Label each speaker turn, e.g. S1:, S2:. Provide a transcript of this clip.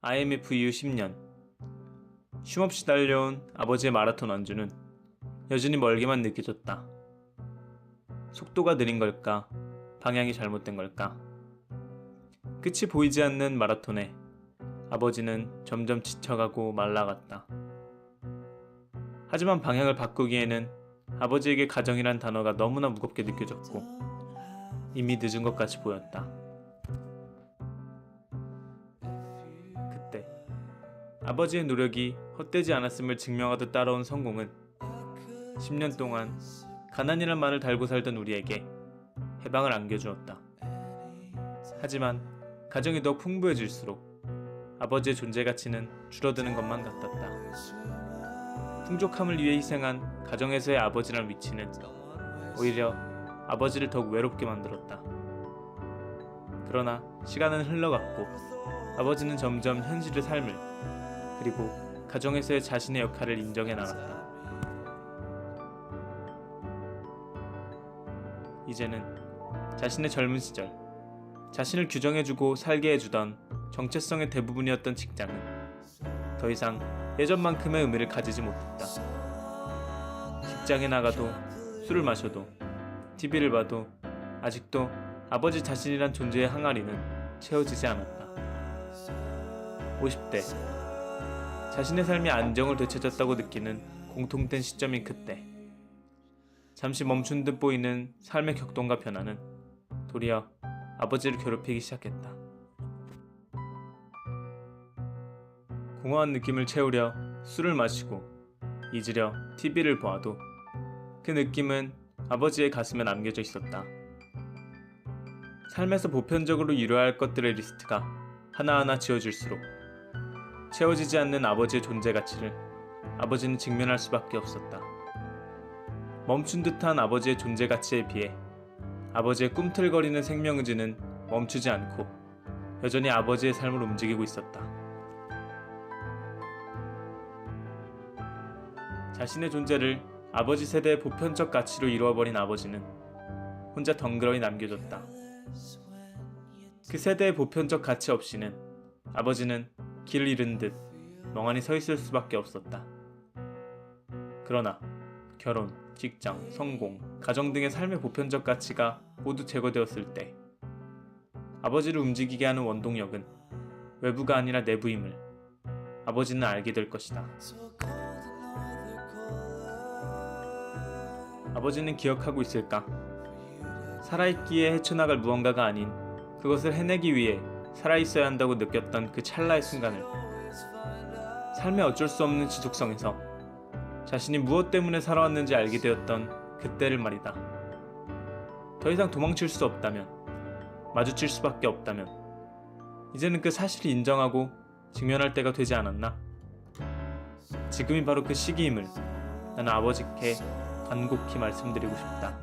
S1: IMF 이후 10년. 쉼없이 달려온 아버지의 마라톤 완주는 여전히 멀게만 느껴졌다. 속도가 느린 걸까? 방향이 잘못된 걸까? 끝이 보이지 않는 마라톤에 아버지는 점점 지쳐가고 말라갔다. 하지만 방향을 바꾸기에는 아버지에게 가정이란 단어가 너무나 무겁게 느껴졌고 이미 늦은 것 같이 보였다. 아버지의 노력이 헛되지 않았음을 증명하듯 따라온 성공은 10년 동안 가난이란 말을 달고 살던 우리에게 해방을 안겨주었다. 하지만 가정이 더욱 풍부해질수록 아버지의 존재 가치는 줄어드는 것만 같았다. 풍족함을 위해 희생한 가정에서의 아버지란 위치는 오히려 아버지를 더욱 외롭게 만들었다. 그러나 시간은 흘러갔고 아버지는 점점 현실의 삶을 그리고 가정에서의 자신의 역할을 인정해 나갔다. 이제는 자신의 젊은 시절 자신을 규정해주고 살게 해주던 정체성의 대부분이었던 직장은 더 이상 예전만큼의 의미를 가지지 못했다. 직장에 나가도 술을 마셔도 TV를 봐도 아직도 아버지 자신이란 존재의 항아리는 채워지지 않았다. 50대 자신의 삶이 안정을 되찾았다고 느끼는 공통된 시점인 그때 잠시 멈춘 듯 보이는 삶의 격동과 변화는 도리어 아버지를 괴롭히기 시작했다. 공허한 느낌을 채우려 술을 마시고 잊으려 TV를 보아도 그 느낌은 아버지의 가슴에 남겨져 있었다. 삶에서 보편적으로 이루어야 할 것들의 리스트가 하나하나 지워질수록 채워지지 않는 아버지의 존재 가치를 아버지는 직면할 수밖에 없었다. 멈춘 듯한 아버지의 존재 가치에 비해 아버지의 꿈틀거리는 생명의지는 멈추지 않고 여전히 아버지의 삶을 움직이고 있었다. 자신의 존재를 아버지 세대의 보편적 가치로 이루어버린 아버지는 혼자 덩그러니 남겨졌다. 그 세대의 보편적 가치 없이는 아버지는 길을 잃은 듯 멍하니 서 있을 수밖에 없었다. 그러나 결혼, 직장, 성공, 가정 등의 삶의 보편적 가치가 모두 제거되었을 때 아버지를 움직이게 하는 원동력은 외부가 아니라 내부임을 아버지는 알게 될 것이다. 아버지는 기억하고 있을까? 살아있기에 헤쳐나갈 무언가가 아닌 그것을 해내기 위해 살아있어야 한다고 느꼈던 그 찰나의 순간을 삶의 어쩔 수 없는 지속성에서 자신이 무엇 때문에 살아왔는지 알게 되었던 그때를 말이다. 더 이상 도망칠 수 없다면, 마주칠 수밖에 없다면, 이제는 그 사실을 인정하고 직면할 때가 되지 않았나? 지금이 바로 그 시기임을 나는 아버지께 간곡히 말씀드리고 싶다.